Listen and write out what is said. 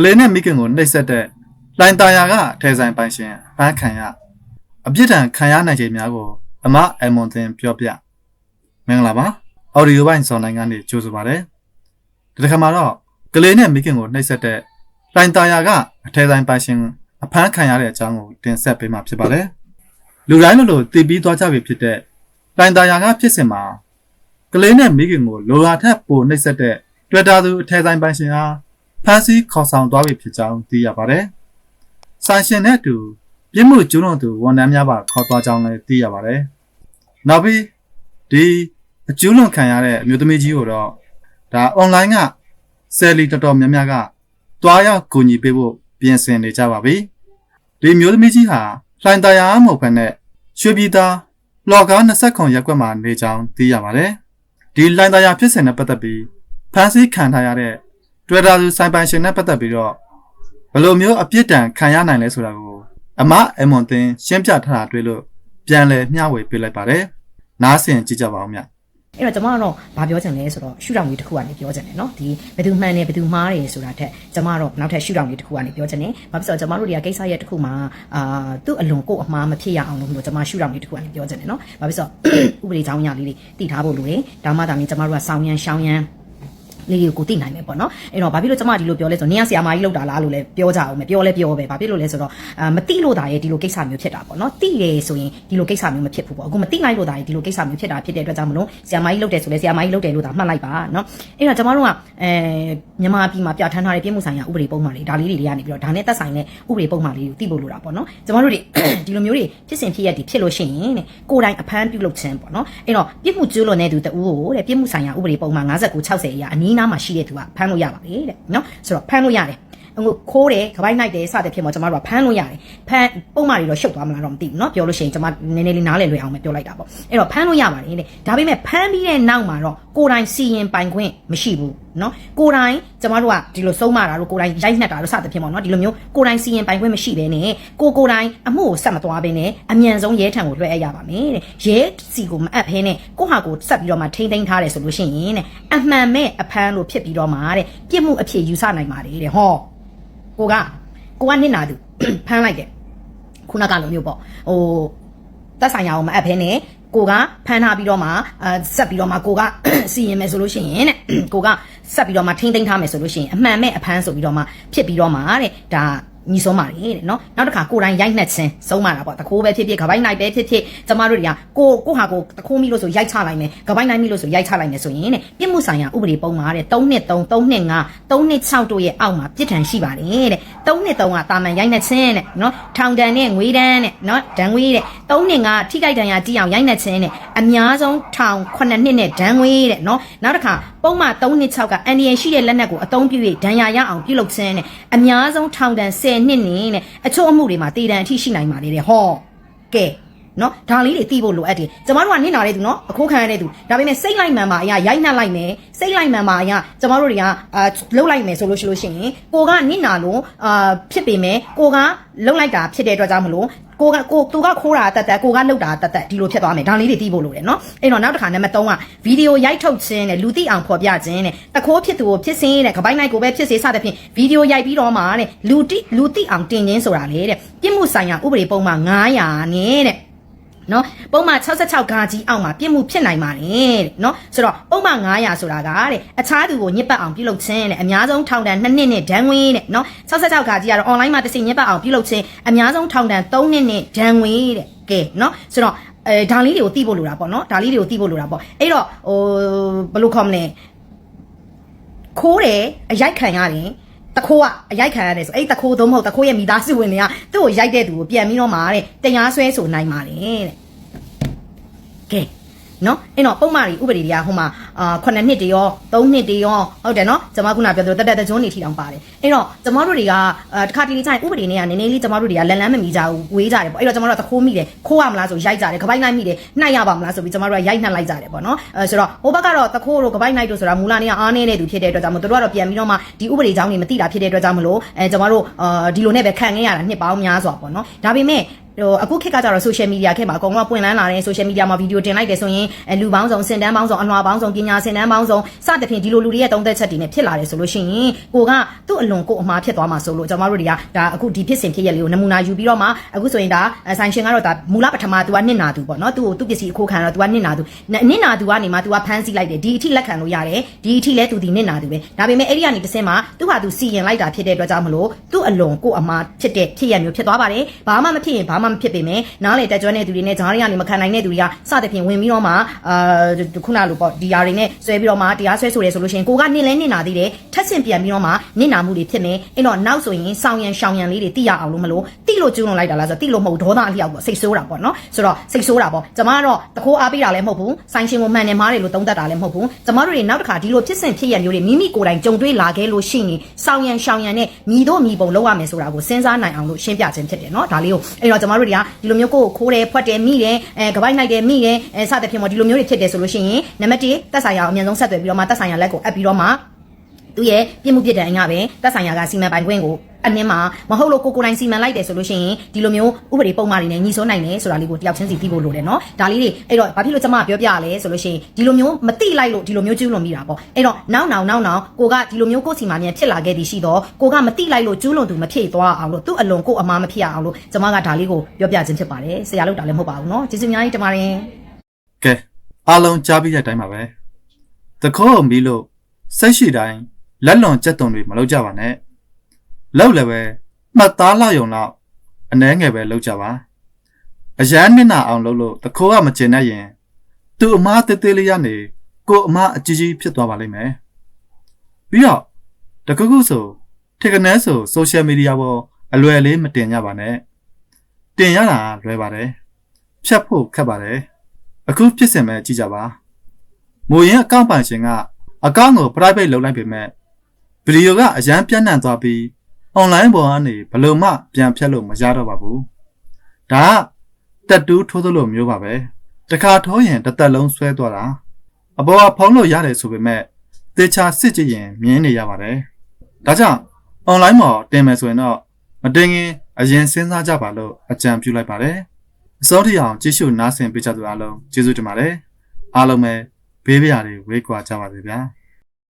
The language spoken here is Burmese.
ကလေးနဲ့မိခင်ကိုနှိပ်စက်တဲ့လိုင်တာယာကထဲဆိုင်ပိုင်ရှင်အဖမ်းခံရအပြစ်ဒဏ်ခံရနိုင်ခြင်းများကိုအမအမွန်တင်ပြောပြမင်္ဂလာပါအော်ဒီယိုပိုင်းစောင်းနိုင်ငံနေကြိုဆိုပါရစေဒီတစ်ခါမှာတော့ကလေးနဲ့မိခင်ကိုနှိပ်စက်တဲ့လိုင်တာယာကအထဲဆိုင်ပိုင်ရှင်အဖမ်းခံရတဲ့အကြောင်းကိုတင်ဆက်ပေးမှာဖြစ်ပါတယ်လူတိုင်းလိုလိုတည်ပြီးသွားကြပြီဖြစ်တဲ့လိုင်တာယာကဖြစ်စဉ်မှာကလေးနဲ့မိခင်ကိုလိုလာထက်ပိုနှိပ်စက်တဲ့ Twitter သူအထက်ဆိုင်ပိုင်ရှင်ဟာ ဖန်စီခေါ်ဆောင်သွားပြီဖြစ်ကြောင်းသိရပါတယ်။ဆိုင်ရှင်နဲ့အတူပြစ်မှုကျူးလွန်သူဝန်ထမ်းများပါခေါ်သွားကြောင်းလည်းသိရပါတယ်။နောက်ပြီးဒီအကျူးလွန်ခံရတဲ့အမျိုးသမီးကြီးကိုတော့ဒါ online ကဆယ်လီတော်တော်များများကတွားရောက်ကူညီပေးဖို့ပြင်ဆင်နေကြပါပြီ။ဒီအမျိုးသမီးကြီးဟာလှိုင်တရားမဟုတ်ဘဲနဲ့ရွှေပြည်သားလော်ကား20ခွန်ရက်ကွက်မှာနေကြောင်းသိရပါတယ်။ဒီလိုင်းသားရဖြစ်စဉ်နဲ့ပတ်သက်ပြီးဖန်ဆီးခံထားရတဲ့ Twitter သူစိုင်ပိုင်ရှင်နဲ့ပတ်သက်ပြီးတော့ဘယ်လိုမျိုးအပြစ်ဒဏ်ခံရနိုင်လဲဆိုတာကိုအမအမွန်တင်ရှင်းပြထားတာတွေ့လို့ပြန်လည်မျှဝေပေးလိုက်ပါတယ်။နားဆင်ကြည့်ကြပါဦးမြတ်အဲ့တော့ကျွန်မကတော့ဘာပြောချင်လဲဆိုတော့ရှုထောင့်လေးတစ်ခုကနေပြောချင်တယ်နော်ဒီဘယ်သူမှန်တယ်ဘယ်သူမှားတယ်ဆိုတာထက်ကျွန်မကတော့နောက်ထပ်ရှုထောင့်လေးတစ်ခုကနေပြောချင်တယ်ဘာဖြစ်လို့လဲဆိုတော့ကျွန်မတို့တွေကကိစ္စရက်တစ်ခုမှာအာသူ့အလွန်ကိုယ်အမှားမဖြစ်ရအောင်လို့ကျွန်မရှုထောင့်လေးတစ်ခုကနေပြောချင်တယ်နော်ဘာဖြစ်လို့လဲဆိုတော့ဥပဒေကြောင်းအရာလေးတွေတည်ထားဖို့လိုတယ်ဒါမှသာမင်းကျွန်မတို့ကဆောင်းရမ်းရှောင်းရမ်း လေးတွေကိုသိနိုင်မယ်ပေါ့နော်အဲ့တော့ဘာဖြစ်လို့ကျမဒီလိုပြောလဲဆိုတော့နင်းကဆီယာမကြီးလောက်တာလားလို့လည်းပြောကြအောင်မယ်ပြောလဲပြောပဲဘာဖြစ်လို့လဲဆိုတော့အာမသိလို့တာရဲ့ဒီလိုကိစ္စမျိုးဖြစ်တာပေါ့နော်သိတယ်ဆိုရင်ဒီလိုကိစ္စမျိုးမဖြစ်ဘူးပေါ့အခုမသိနိုင်လို့တာရဲ့ဒီလိုကိစ္စမျိုးဖြစ်တာဖြစ်တဲ့အတွက်ကြောင့်မလို့ဆီယာမကြီးလောက်တယ်ဆိုလဲဆီယာမကြီးလောက်တယ်လို့သာမှတ်လိုက်ပါနော်အဲ့တော့ကျမတို့ကအဲမြန်မာပြည်မှာပြဋ္ဌာန်းထားတဲ့ပြည်မှုဆိုင်ရာဥပဒေပုံမှန်လေးဒါလေးတွေကနေပြီးတော့ဒါနဲ့သက်ဆိုင်တဲ့ဥပဒေပုံမှန်လေးကိုသိဖို့လိုတာပေါ့နော်ကျမတို့တွေဒီလိုမျိုးတွေဖြစ်စဉ်ဖြစ်ရတဲ့ဖြစ်လို့ရှိရင်တဲ့ကိုယ်တိုင်အဖမ်းပြုလုပ်ခြင်းပေါ့နော်အဲ့တော့ပြစ်မှုကျူးလွန်တဲ့သူတဦးကိုတဲ့ပြစ်မှုဆိုင်ရာဥပဒေပုံမှန်59 60အရာအနည်းနားမှာရှိတဲ့သူကဖမ်းလို့ရပါလေတဲ့နော်ဆိုတော့ဖမ်းလို့ရတယ် အခုခိုးတယ်ခပိုင်းနိုင်တယ်စတဲ့ဖြစ်မှာကျမတို့ကဖမ်းလို့ရတယ်ဖမ်းပုံမှန်တွေတော့ရှုပ်သွားမလားတော့မသိဘူးเนาะပြောလို့ရှိရင်ကျမနည်းနည်းလေးနားလည်လွယ်အောင်ပဲပြောလိုက်တာပေါ့အဲ့တော့ဖမ်းလို့ရပါတယ်တဲ့ဒါပေမဲ့ဖမ်းပြီးတဲ့နောက်မှာတော့ကိုယ်တိုင်စီရင်ပိုင်ခွင့်မရှိဘူးเนาะကိုယ်တိုင်ကျမတို့ကဒီလိုဆုံးမတာတို့ကိုယ်တိုင်ရိုက်နှက်တာတို့စတဲ့ဖြစ်မှာเนาะဒီလိုမျိုးကိုယ်တိုင်စီရင်ပိုင်ခွင့်မရှိဘဲနဲ့ကိုကိုယ်တိုင်အမှုကိုဆက်မသွားဘဲနဲ့အမြန်ဆုံးရဲထံကိုလွှဲအပ်ရပါမယ်တဲ့ရဲစီကိုမအပ်ဖဲနဲ့ကိုဟာကိုဆက်ပြီးတော့မှထိမ့်သိမ်းထားတယ်ဆိုလို့ရှိရင်တဲ့အမှန်မဲ့အဖမ်းလို့ဖြစ်ပြီးတော့မှတဲ့ပြစ်မှုအဖြစ်ယူဆနိုင်ပါတယ်တဲ့ဟော ကိုကကိုကနစ်နာသူဖမ်းလိုက်တယ်ခုနကလိုမျိုးပေါ့ဟိုတက်ဆိုင်ရာကိုမအပ်ဖဲနဲ့ကိုကဖမ်းထားပြီးတော့မှအဲဆက်ပြီးတော့မှကိုကစီရင်မယ်ဆိုလို့ရှိရင်တဲ့ကိုကဆက်ပြီးတော့မှထိမ့်သိမ်းထားမယ်ဆိုလို့ရှိရင်အမှန်မဲ့အဖမ်းဆိုပြီးတော့မှဖြစ်ပြီးတော့မှတဲ့ဒါ ညီဆုံးပါလေတဲ့နော်နောက်တစ်ခါကိုယ်တိုင်ရိုက်နှက်ခြင်းဆုံးပါတာပေါ့တခိုးပဲဖြစ်ဖြစ်ခပိုင်းနိုင်ပဲဖြစ်ဖြစ်ကျမတို့တွေကကိုကိုဟာကိုတခိုးမိလို့ဆိုရိုက်ချလိုက်မယ်ခပိုင်းနိုင်မိလို့ဆိုရိုက်ချလိုက်မယ်ဆိုရင်တဲ့ပြစ်မှုဆိုင်ရာဥပဒေပုံမှာတဲ့3နှစ်3 3နှစ်5 3နှစ်6တို့ရဲ့အောက်မှာပြစ်ဒဏ်ရှိပါတယ်တဲ့3နှစ်3ကတာမန်ရိုက်နှက်ခြင်းတဲ့နော်ထောင်ဒဏ်နဲ့ငွေဒဏ်နဲ့နော်ဒဏ်ငွေတဲ့3နှစ်ကထိခိုက်ဒဏ်ရာကြီးအောင်ရိုက်နှက်ခြင်းနဲ့အများဆုံးထောင်9နှစ်နဲ့ဒဏ်ငွေတဲ့နော်နောက်တစ်ခါပုံမှန်3နှစ်6ကအန်ဒီယရှိတဲ့လက်နက်ကိုအသုံးပြု၍ဒဏ်ရာရအောင်ပြုလုပ်ခြင်းနဲ့အများဆုံးထောင်ဒဏ်10နှစ်နဲ့တဲ့အချို့အမှုတွေမှာတည်ဒဏ်အထိရှိနိုင်ပါလေတဲ့ဟောကဲနော်ဒါလေးတွေသိဖို့လိုအပ်တယ်ကျမတို့ကနင့်နာတဲ့သူနော်အခိုးခံရတဲ့သူဒါပေမဲ့စိတ်လိုက်မှန်ပါအရာရိုက်နှက်လိုက်မယ်စိတ်လိုက်မှန်ပါအရာကျမတို့တွေကအာလှုပ်လိုက်မယ်ဆိုလို့ရှိလို့ရှိရင်ကိုကနင့်နာလို့အာဖြစ်ပေမဲ့ကိုကလှုပ်လိုက်တာဖြစ်တဲ့အတွက်ကြောင့်မလို့ ကိုကကိုသူကခိုးတာတက်တက်ကိုကလှုပ်တာတက်တက်ဒီလိုဖြစ်သွားမယ်ဒါလေးတွေသိဖို့လိုတယ်နော်အဲ့တော့နောက်တစ်ခါနံပါတ်3ကဗီဒီယိုရိုက်ထုတ်ခြင်းနဲ့လူသိအောင်ဖော်ပြခြင်းနဲ့တခိုးဖြစ်သူကိုဖြစ်စင်းတဲ့ကပိုင်းနိုင်ကိုပဲဖြစ်စေစသဖြင့်ဗီဒီယိုရိုက်ပြီးတော့မှတဲ့လူတိလူသိအောင်တင်ခြင်းဆိုတာလေတဲ့ပြစ်မှုဆိုင်ရာဥပဒေပုံမှန်900နဲ့တဲ့ နော်ပုံမှန်66ဂါကြီးအောက်မှာပြစ်မှုဖြစ်နိုင်ပါတယ်တဲ့နော်ဆိုတော့ပုံမှန်900ဆိုတာကတဲ့အခြားသူကိုညစ်ပတ်အောင်ပြုလုပ်ခြင်းတဲ့အများဆုံးထောင်ဒဏ်2နှစ်နဲ့ဒဏ်ငွေတဲ့နော်66ဂါကြီးကတော့ online မှာတစ်စိညစ်ပတ်အောင်ပြုလုပ်ခြင်းအများဆုံးထောင်ဒဏ်3နှစ်နဲ့ဒဏ်ငွေတဲ့ကဲနော်ဆိုတော့အဲဒါလေးတွေကိုသိဖို့လိုတာပေါ့နော်ဒါလေးတွေကိုသိဖို့လိုတာပေါ့အဲ့တော့ဟိုဘယ်လိုခေါ်မလဲခိုးတယ်အရိုက်ခံရတယ် တခိုးကအရိုက်ခံရတယ်ဆိုအဲ့တခိုးသုံးမဟုတ်တခိုးရဲ့မိသားစုဝင်တွေကသူ့ကိုရိုက်တဲ့သူကိုပြန်ပြီးတော့မှာတဲ့တရားစွဲဆိုနိုင်ပါတယ်တဲ့ကဲ နော်အဲ့တော့ပုံမှန်တွေဥပဒေတွေကဟိုမှာအာ9နှစ်တည်းရော3နှစ်တည်းရောဟုတ်တယ်နော်ကျွန်မခုနပြောသလိုတက်တက်တကြွနေထီတောင်ပါတယ်အဲ့တော့ကျွန်မတို့တွေကအာတစ်ခါတလေကျရင်ဥပဒေနဲ့ကနည်းနည်းလေးကျွန်မတို့တွေကလန်လန်းမမီကြဘူးဝေးကြတယ်ပေါ့အဲ့တော့ကျွန်မတို့ကတခိုးမိတယ်ခိုးရမလားဆိုရိုက်ကြတယ်ခပိုင်းနိုင်မိတယ်နှိုက်ရပါမလားဆိုပြီးကျွန်မတို့ကရိုက်နှက်လိုက်ကြတယ်ပေါ့နော်အဲဆိုတော့ဟိုဘက်ကတော့တခိုးတို့ခပိုင်းနိုင်တို့ဆိုတာမူလနေကအားနေတဲ့သူဖြစ်တဲ့အတွက်ကြောင့်မို့တို့ကတော့ပြန်ပြီးတော့မှဒီဥပဒေကြောင်းတွေမသိတာဖြစ်တဲ့အတွက်ကြောင့်မလို့အဲကျွန်မတို့အာဒီလိုနဲ့ပဲခံခဲ့ရတာနှစ်ပေါင်းများစွာပေါ့နော်ဒါပေမဲ့ဟို အခုခေတ်ကကြတော့ social media ခေတ်မှာအကုန်လုံးကပွင့်လန်းလာတယ် social media မှာဗီဒီယိုတင်လိုက်တယ်ဆိုရင်အဲလူပေါင်းစုံစင်တန်းပေါင်းစုံအလွှာပေါင်းစုံပညာစင်တန်းပေါင်းစုံစသဖြင့်ဒီလိုလူတွေရဲ့သုံးသက်ချက်တွေနဲ့ဖြစ်လာတယ်ဆိုလို့ရှိရင်ကိုကသူ့အလွန်ကိုအမှားဖြစ်သွားမှာဆိုလို့ကျွန်တော်တို့တွေကဒါအခုဒီဖြစ်စဉ်ဖြစ်ရလေးကိုနမူနာယူပြီးတော့မှအခုဆိုရင်ဒါဆိုင်ရှင်ကတော့ဒါမူလပထမ तू ကနစ်နာသူပေါ့နော်သူ့ကိုသူ့ပစ္စည်းအခိုးခံတော့ तू ကနစ်နာသူနစ်နာသူကနေမှ तू ကဖမ်းဆီးလိုက်တယ်ဒီအထိလက်ခံလို့ရတယ်ဒီအထိလဲ तू ဒီနစ်နာသူပဲဒါပေမဲ့အဲ့ဒီကနေတစ်စင်းမှာသူ့ဟာသူစီရင်လိုက်တာဖြစ်တဲ့အတွက်ကြောင့်မလို့သူ့အလွန်ကိုအမှားဖြစ်တဲ့ဖြစ်ရမျိုးဖြစ်သွားပါတယ်ဘာမှမဖြစ်ရင်ဘာမှ မဖြစ်ပေမဲ့နားလေတက်ကြွတဲ့သူတွေနဲ့ဂျားတွေကနေမခံနိုင်တဲ့သူတွေကစသဖြင့်ဝင်ပြီးတော့မှအာခုနလိုပေါ့ဒီယာတွေနဲ့ဆွဲပြီးတော့မှတရားဆွဲဆိုတယ်ဆိုလို့ရှိရင်ကိုကနစ်လဲနစ်နာသေးတယ်ထက်ဆင့်ပြန်ပြီးတော့မှနစ်နာမှုတွေဖြစ်မယ်အဲ့တော့နောက်ဆိုရင်စောင်းရန်ရှောင်ရန်လေးတွေတိရအောင်လို့မလို့တိလို့ကျူးလွန်လိုက်တာလားဆိုတော့တိလို့မဟုတ်ဒေါသအလျောက်ပေါ့စိတ်ဆိုးတာပေါ့နော်ဆိုတော့စိတ်ဆိုးတာပေါ့ကျမကတော့တခိုးအားပေးတာလည်းမဟုတ်ဘူးဆိုင်ရှင်ကိုမှန်တယ်မားတယ်လို့သုံးသပ်တာလည်းမဟုတ်ဘူးကျမတို့တွေနောက်တစ်ခါဒီလိုဖြစ်စဉ်ဖြစ်ရမျိုးတွေမိမိကိုယ်တိုင်ကြုံတွေ့လာခဲ့လို့ရှိရင်စောင်းရန်ရှောင်ရန်နဲ့ညီတို့ညီပုံလောက်ရမယ်ဆိုတာကိုစဉ်းစားနိုင်အောင်လို့ရှင်းပြခြင်းဖြစ်တယ်နော်ဒါလေးကိုအဲ့တော့ကျမတို့တွေကဒီလိုမျိုးကိုယ်ကိုခိုးတယ်ဖွက်တယ်မိတယ်အဲကပိုက်လိုက်တယ်မိတယ်အဲစသဖြင့်ပေါ့ဒီလိုမျိုးတွေဖြစ်တယ်ဆိုလို့ရှိရင်နံပါတ်1တက်ဆိုင်ရာကိုအမြန်ဆုံးဆက်သွယ်ပြီးတော့မှတက်ဆိုင်ရာလက်ကိုအပ်ပြီးတော့မှသူရဲ့ပြစ်မှုပြစ်ဒဏ်အငါပဲတက်ဆိုင်ရာကစီမံပိုင်ခွင့်ကို အနည်းမှာမဟုတ်လို့ကိုကိုယ်တိုင်စီမံလိုက်တယ်ဆိုလို့ရှိရင်ဒီလိုမျိုးဥပဒေပုံမှန်တွေနဲ့ညီစွန်းနိုင်တယ်ဆိုတာလေးကိုတယောက်ချင်းစီသိဖို့လိုတယ်နော်ဒါလေးတွေအဲ့တော့ဘာဖြစ်လို့ကျမပြောပြရလဲဆိုလို့ရှိရင်ဒီလိုမျိုးမတိလိုက်လို့ဒီလိုမျိုးကျူးလွန်မိတာပေါ့အဲ့တော့နောက်နောက်နောက်နောက်ကိုကဒီလိုမျိုးကိုယ်စီမံမြန်ဖြစ်လာခဲ့သည်ရှိတော့ကိုကမတိလိုက်လို့ကျူးလွန်သူမဖြစ်သွားအောင်လို့သူ့အလွန်ကိုအမားမဖြစ်အောင်လို့ကျမကဒါလေးကိုပြောပြခြင်းဖြစ်ပါတယ်ဆရာလုပ်တာလည်းမဟုတ်ပါဘူးနော်ကျေးဇူးအများကြီးတင်ပါတယ်ကဲအားလုံးကြားပြီးတဲ့အတိုင်းပါပဲတခေါမီးလို့စိတ်ရှိတိုင်းလက်လွန်ကြက်တုံတွေမလုပ်ကြပါနဲ့ လောက်လည်းပဲမှတ်သားလောက်ယုံလောက်အနှဲငယ်ပဲလုပ်ကြပါအရန်နစ်နာအောင်လုပ်လို့တခေါကမကျင်တတ်ရင်သူ့အမားတေးသေးလေးရနေကို့အမားအကြီးကြီးဖြစ်သွားပါလိမ့်မယ်ပြီးတော့တခုခုဆိုထက်ကနေဆိုဆိုရှယ်မီဒီယာပေါ်အလွယ်လေးမတင်ကြပါနဲ့တင်ရတာလွယ်ပါတယ်ဖြတ်ဖို့ခက်ပါတယ်အခုဖြစ်စင်မဲ့ကြည့်ကြပါ။မိုးရင်အကောင့်ပိုင်ရှင်ကအကောင့်ကို private လုပ်လိုက်ပေမဲ့ဗီဒီယိုကအရန်ပြန့်နှံ့သွားပြီး online ပေါ်ကနေဘယ်လို့မှပြန်ဖြတ်လို့မရတော့ပါဘူး။ဒါကတက်တူးထိုးသလိုမျိုးပါပဲ။တစ်ခါထိုးရင်တစ်သက်လုံးဆွဲသွားတာ။အပေါ်ကဖုံးလို့ရတယ်ဆိုပေမဲ့တေချာစစ်ကြည့်ရင်မြင်နေရပါတယ်။ဒါကြောင့် online မှာတင်မယ်ဆိုရင်တော့မတင်ခင်အရင်စဉ်းစားကြပါလို့အကြံပြုလိုက်ပါတယ်။အစောထိအောင်ကြည့်ရှုနားဆင်ပေးကြသူအားလုံးကျေးဇူးတင်ပါတယ်အားလုံးပဲဘေးပရာတွေဝေးကွာကြပါစေဗျာ